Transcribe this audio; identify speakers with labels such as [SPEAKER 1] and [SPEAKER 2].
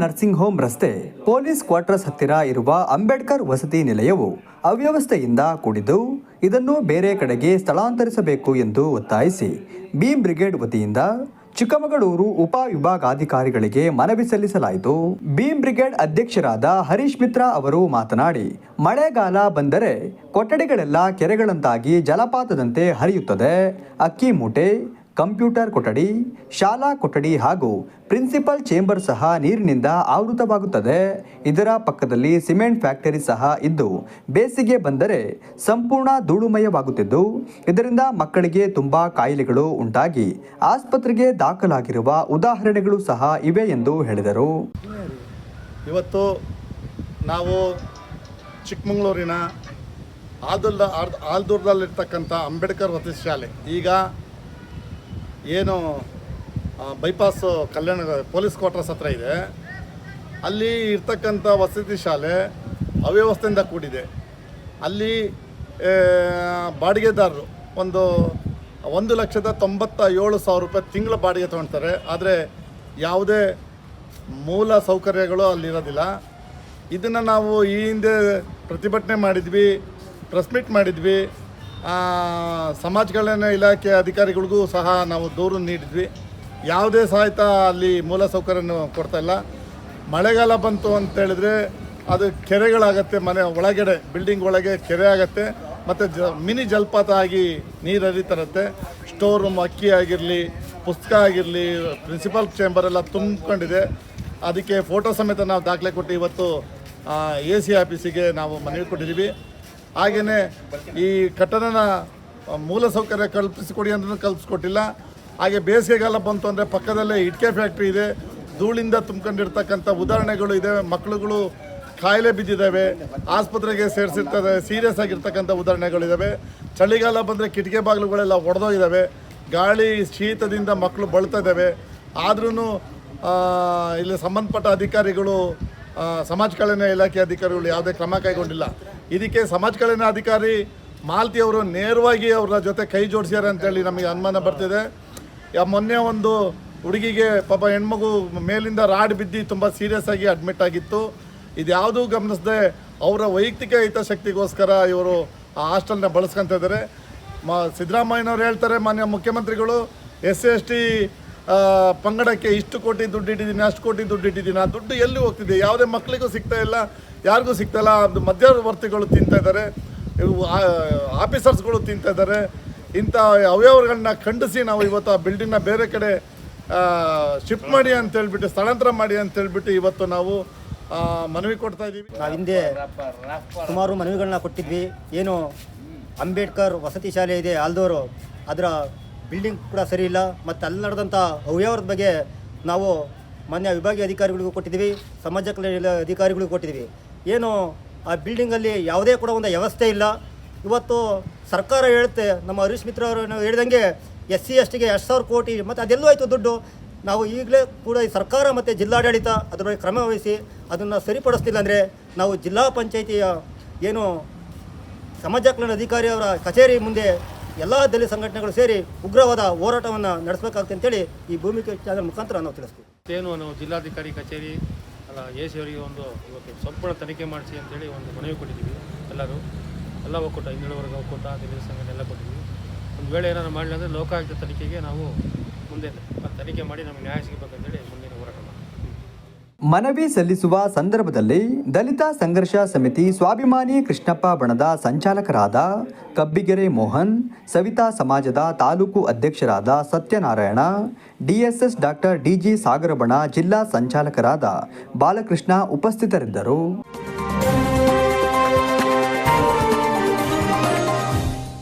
[SPEAKER 1] Nursing home ರಸ್ತೆ, police quarters ಹತ್ತಿರ ಇರುವ ಅಂಬೇಡ್ಕರ್ ವಸತಿ ನಿಲಯವು ಅವ್ಯವಸ್ಥೆಯಿಂದ ಕೂಡಿದ್ದು, ಇದನ್ನು ಬೇರೆ ಕಡೆಗೆ ಸ್ಥಳಾಂತರಿಸಬೇಕು ಎಂದು ಒತ್ತಾಯಿಸಿ ಬಿ ಬ್ರಿಗೇಡ್ ವತಿಯಿಂದ ಚಿಕ್ಕಮಗಳೂರು ಉಪ ವಿಭಾಗಾಧಿಕಾರಿಗಳಿಗೆ ಮನವಿ ಸಲ್ಲಿಸಲಾಯಿತು. ಬೀಮ್ ಬ್ರಿಗೇಡ್ ಅಧ್ಯಕ್ಷರಾದ ಹರೀಶ್ ಮಿತ್ರ ಅವರು ಮಾತನಾಡಿ, ಮಳೆಗಾಲ ಬಂದರೆ ಕೊಠಡಿಗಳೆಲ್ಲ ಕೆರೆಗಳಂತಾಗಿ ಜಲಪಾತದಂತೆ ಹರಿಯುತ್ತದೆ. ಅಕ್ಕಿ ಮೂಟೆ ಕಂಪ್ಯೂಟರ್ ಕೊಠಡಿ, ಶಾಲಾ ಕೊಠಡಿ ಹಾಗೂ ಪ್ರಿನ್ಸಿಪಲ್ ಚೇಂಬರ್ ಸಹ ನೀರಿನಿಂದ ಆವೃತವಾಗುತ್ತದೆ. ಇದರ ಪಕ್ಕದಲ್ಲಿ ಸಿಮೆಂಟ್ ಫ್ಯಾಕ್ಟರಿ ಸಹ ಇದ್ದು, ಬೇಸಿಗೆ ಬಂದರೆ ಸಂಪೂರ್ಣ ಧೂಳುಮಯವಾಗುತ್ತಿದ್ದು, ಇದರಿಂದ ಮಕ್ಕಳಿಗೆ ತುಂಬ ಕಾಯಿಲೆಗಳು ಉಂಟಾಗಿ ಆಸ್ಪತ್ರೆಗೆ ದಾಖಲಾಗಿರುವ ಉದಾಹರಣೆಗಳು ಸಹ ಇವೆ ಎಂದು ಹೇಳಿದರು.
[SPEAKER 2] ಇವತ್ತು ನಾವು ಚಿಕ್ಕಮಗಳೂರಿನ ಆಲ್ದೂರ್ದಲ್ಲಿರ್ತಕ್ಕಂಥ ಅಂಬೇಡ್ಕರ್ ವಸತಿ ಶಾಲೆ. ಈಗ ಏನು ಬೈಪಾಸ್ ಕಲ್ಯಾಣ, ಪೊಲೀಸ್ ಕ್ವಾರ್ಟರ್ಸ್ ಹತ್ರ ಇದೆ. ಅಲ್ಲಿ ಇರ್ತಕ್ಕಂಥ ವಸತಿ ಶಾಲೆ ಅವ್ಯವಸ್ಥೆಯಿಂದ ಕೂಡಿದೆ. ಅಲ್ಲಿ ಬಾಡಿಗೆದಾರರು ಒಂದು ಒಂದು ಲಕ್ಷದ ತೊಂಬತ್ತ ಏಳು ಸಾವಿರ ರೂಪಾಯಿ ತಿಂಗಳ ಬಾಡಿಗೆ ತೊಗೊಳ್ತಾರೆ ಆದರೆ ಯಾವುದೇ ಮೂಲ ಸೌಕರ್ಯಗಳು ಅಲ್ಲಿರೋದಿಲ್ಲ ಇದನ್ನು ನಾವು ಈ ಹಿಂದೆ ಪ್ರತಿಭಟನೆ ಮಾಡಿದ್ವಿ ಪ್ರೆಸ್ಮಿಟ್ ಮಾಡಿದ್ವಿ. ಸಮಾಜ ಕಲ್ಯಾಣ ಇಲಾಖೆ ಅಧಿಕಾರಿಗಳಿಗೂ ಸಹ ನಾವು ದೂರು ನೀಡಿದ್ವಿ. ಯಾವುದೇ ಸಹಿತ ಅಲ್ಲಿ ಮೂಲ ಸೌಕರ್ಯನ ಕೊಡ್ತಾ ಇಲ್ಲ. ಮಳೆಗಾಲ ಬಂತು ಅಂತ ಹೇಳಿದ್ರೆ ಅದು ಕೆರೆಗಳಾಗತ್ತೆ, ಮನೆ ಒಳಗಡೆ, ಬಿಲ್ಡಿಂಗ್ ಒಳಗೆ ಕೆರೆ ಆಗತ್ತೆ, ಮತ್ತು ಜ, ಮಿನಿ ಜಲಪಾತ ಆಗಿ ನೀರು ಹರಿತರತ್ತೆ. ಸ್ಟೋರ್ ರೂಮ್ ಅಕ್ಕಿ ಆಗಿರಲಿ, ಪುಸ್ತಕ ಆಗಿರಲಿ, ಪ್ರಿನ್ಸಿಪಲ್ ಚೇಂಬರ್ ಎಲ್ಲ ತುಂಬಿಕೊಂಡಿದೆ. ಅದಕ್ಕೆ ಫೋಟೋ ಸಮೇತ ನಾವು ದಾಖಲೆ ಕೊಟ್ಟು ಇವತ್ತು ಎ ಸಿ ಆಫೀಸಿಗೆ ನಾವು ಮನವಿ ಕೊಟ್ಟಿದ್ದೀವಿ. ಹಾಗೆಯೇ ಈ ಕಟ್ಟಡನ ಮೂಲಸೌಕರ್ಯ ಮೂಲ ಸೌಕರ್ಯ ಕಲ್ಪಿಸಿಕೊಡಿ ಅಂತ ಕಲ್ಪಿಸ್ಕೊಟ್ಟಿಲ್ಲ. ಹಾಗೆ ಬೇಸಿಗೆಗಾಲ ಬಂತು ಅಂದರೆ ಪಕ್ಕದಲ್ಲೇ ಇಟ್ಕೆ ಫ್ಯಾಕ್ಟ್ರಿ ಇದೆ. ಧೂಳಿಂದ ತುಂಬ್ಕೊಂಡಿರ್ತಕ್ಕಂಥ ಉದಾಹರಣೆಗಳು ಇದೆ. ಮಕ್ಕಳುಗಳು ಕಾಯಿಲೆ ಬಿದ್ದಿದ್ದಾವೆ. ಆಸ್ಪತ್ರೆಗೆ ಸೇರಿಸಿರ್ತದೆ. ಸೀರಿಯಸ್ ಆಗಿರ್ತಕ್ಕಂಥ ಉದಾಹರಣೆಗಳಿದ್ದಾವೆ ಚಳಿಗಾಲ ಬಂದರೆ ಕಿಟಕಿ ಬಾಗಿಲುಗಳೆಲ್ಲ ಒಡೆದೋಗಿದ್ದಾವೆ ಗಾಳಿ ಶೀತದಿಂದ ಮಕ್ಕಳು ಬಳ್ತಾ ಇದ್ದಾವೆ ಆದ್ರೂ ಇಲ್ಲಿ ಸಂಬಂಧಪಟ್ಟ ಅಧಿಕಾರಿಗಳು ಸಮಾಜ ಕಲ್ಯಾಣ ಇಲಾಖೆ ಅಧಿಕಾರಿಗಳು ಯಾವುದೇ ಕ್ರಮ ಕೈಗೊಂಡಿಲ್ಲ. ಇದಕ್ಕೆ ಸಮಾಜ ಕಲ್ಯಾಣ ಅಧಿಕಾರಿ ಮಾಲ್ತಿ ಅವರು ನೇರವಾಗಿ ಅವರ ಜೊತೆ ಕೈ ಜೋಡಿಸ್ಯಾರ ಅಂತೇಳಿ ನಮಗೆ ಅನುಮಾನ ಬರ್ತಿದೆ. ಮೊನ್ನೆ ಒಂದು ಹುಡುಗಿಗೆ ಪಾಪ ಹೆಣ್ಮಗು ಮೇಲಿಂದ ರಾಡ್ ಬಿದ್ದು ತುಂಬ ಸೀರಿಯಸ್ ಆಗಿ ಅಡ್ಮಿಟ್ ಆಗಿತ್ತು. ಇದ್ಯಾವುದೂ ಗಮನಿಸದೆ ಅವರ ವೈಯಕ್ತಿಕ ಹಿತಾಸಕ್ತಿಗೋಸ್ಕರ ಇವರು ಆ ಹಾಸ್ಟೆಲ್ನ ಬಳಸ್ಕೊತ ಇದ್ದಾರೆ ಮ, ಸಿದ್ದರಾಮಯ್ಯನವ್ರು ಹೇಳ್ತಾರೆ ಮಾನ್ಯ ಮುಖ್ಯಮಂತ್ರಿಗಳು, ಎಸ್ ಸಿ, ಎಸ್ ಟಿ ಪಂಗಡಕ್ಕೆ ಇಷ್ಟು ಕೋಟಿ ದುಡ್ಡು ಇಟ್ಟಿದ್ದೀನಿ, ಅಷ್ಟು ಕೋಟಿ ದುಡ್ಡು ಇಟ್ಟಿದ್ದೀನಿ, ಆ ದುಡ್ಡು ಎಲ್ಲಿ ಹೋಗ್ತಿದೆ? ಯಾವುದೇ ಮಕ್ಕಳಿಗೂ ಸಿಗ್ತಾ ಇಲ್ಲ, ಯಾರಿಗೂ ಸಿಗ್ತಾ ಇಲ್ಲ ಅದು ಮಧ್ಯವರ್ತಿಗಳು ತಿಂತಾ ಇದ್ದಾರೆ ಆಫೀಸರ್ಸ್ಗಳು ತಿಂತಾ ಇದ್ದಾರೆ. ಇಂಥ ಅವ್ಯವಹಾರಗಳನ್ನ ಖಂಡಿಸಿ ನಾವು ಇವತ್ತು ಆ ಬಿಲ್ಡಿಂಗ್ನ ಬೇರೆ ಕಡೆ ಶಿಫ್ಟ್ ಮಾಡಿ ಅಂತ ಹೇಳ್ಬಿಟ್ಟು, ಸ್ಥಳಾಂತರ ಮಾಡಿ ಅಂತ ಹೇಳ್ಬಿಟ್ಟು ಇವತ್ತು ನಾವು ಮನವಿ ಕೊಡ್ತಾ ಇದ್ದೀವಿ.
[SPEAKER 3] ನಾವು ಹಿಂದೆ ಸುಮಾರು ಮನವಿಗಳನ್ನ ಕೊಟ್ಟಿದ್ವಿ. ಏನು ಅಂಬೇಡ್ಕರ್ ವಸತಿ ಶಾಲೆ ಇದೆ, ಆಲ್ದೋರು, ಅದರ ಬಿಲ್ಡಿಂಗ್ ಕೂಡ ಸರಿ ಇಲ್ಲ. ಮತ್ತು ಅಲ್ಲಿ ನಡೆದಂಥ ಅವ್ಯವಹಾರದ ಬಗ್ಗೆ ನಾವು ಮಾನ್ಯ ವಿಭಾಗೀಯ ಅಧಿಕಾರಿಗಳಿಗೂ ಕೊಟ್ಟಿದ್ದೀವಿ, ಸಮಾಜ ಕಲ್ಯಾಣ ಅಧಿಕಾರಿಗಳಿಗೂ ಕೊಟ್ಟಿದ್ದೀವಿ. ಏನು ಆ ಬಿಲ್ಡಿಂಗಲ್ಲಿ ಯಾವುದೇ ಕೂಡ ಒಂದು ವ್ಯವಸ್ಥೆ ಇಲ್ಲ. ಇವತ್ತು ಸರ್ಕಾರ ಹೇಳುತ್ತೆ, ನಮ್ಮ ಹರೀಶ್ ಮಿತ್ರ ಅವರು ಹೇಳಿದಂಗೆ ಎಸ್ ಸಿ ಎಸ್ ಟಿಗೆ ಎಷ್ಟು ಸಾವಿರ ಕೋಟಿ, ಮತ್ತು ಅದೆಲ್ಲೂ ಆಯಿತು ದುಡ್ಡು. ನಾವು ಈಗಲೇ ಕೂಡ ಈ ಸರ್ಕಾರ ಮತ್ತು ಜಿಲ್ಲಾಡಳಿತ ಅದರ ಬಗ್ಗೆ ಕ್ರಮ ವಹಿಸಿ ಅದನ್ನು ಸರಿಪಡಿಸ್ತಿಲ್ಲ ಅಂದರೆ ನಾವು ಜಿಲ್ಲಾ ಪಂಚಾಯಿತಿಯ ಏನು ಸಮಾಜ ಕಲ್ಯಾಣ ಅಧಿಕಾರಿ ಅವರ ಕಚೇರಿ ಮುಂದೆ ಎಲ್ಲ ದಲಿತ ಸಂಘಟನೆಗಳು ಸೇರಿ ಉಗ್ರವಾದ ಹೋರಾಟವನ್ನು ನಡೆಸಬೇಕಾಗುತ್ತೆ ಅಂತೇಳಿ ಈ ಭೂಮಿಕೆ ಚಾನಲ್ ಮುಖಾಂತರ ನಾವು ತಿಳಿಸ್ತೀವಿ.
[SPEAKER 4] ಏನು ನಾವು ಜಿಲ್ಲಾಧಿಕಾರಿ ಕಚೇರಿ, ಅಲ್ಲ ಎ ಸಿ ಅವರಿಗೆ ಒಂದು ಇವತ್ತು ಸಂಪೂರ್ಣ ತನಿಖೆ ಮಾಡಿಸಿ ಅಂತೇಳಿ ಒಂದು ಮನವಿ ಕೊಟ್ಟಿದ್ದೀವಿ ಎಲ್ಲರೂ. ಎಲ್ಲ ಒಕ್ಕೂಟ, ಹಿಂದುಳಿದ ವರ್ಗ ಒಕ್ಕೂಟ, ದಲಿತ ಸಂಘಟನೆ ಎಲ್ಲ ಕೊಟ್ಟಿದ್ದೀವಿ. ಒಂದು ವೇಳೆ ಏನಾದರೂ ಮಾಡಲಿಲ್ಲ ಅಂದರೆ ಲೋಕಾಯುಕ್ತ ತನಿಖೆಗೆ ನಾವು ಮುಂದೆ ತನಿಖೆ ಮಾಡಿ ನಮಗೆ ನ್ಯಾಯ ಸಿಗಬೇಕಂತೇಳಿ
[SPEAKER 1] ಮನವಿ ಸಲ್ಲಿಸುವ ಸಂದರ್ಭದಲ್ಲಿ ದಲಿತ ಸಂಘರ್ಷ ಸಮಿತಿ ಸ್ವಾಭಿಮಾನಿ ಕೃಷ್ಣಪ್ಪ ಬಣದ ಸಂಚಾಲಕರಾದ ಕಬ್ಬಿಗೆರೆ ಮೋಹನ್, ಸವಿತಾ ಸಮಾಜದ ತಾಲೂಕು ಅಧ್ಯಕ್ಷರಾದ ಸತ್ಯನಾರಾಯಣ, ಡಿಎಸ್ಎಸ್ ಡಾಕ್ಟರ್ ಡಿಜಿ ಸಾಗರಬಣ ಜಿಲ್ಲಾ ಸಂಚಾಲಕರಾದ ಬಾಲಕೃಷ್ಣ ಉಪಸ್ಥಿತರಿದ್ದರು.